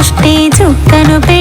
ఇష్టే చుక్కను పె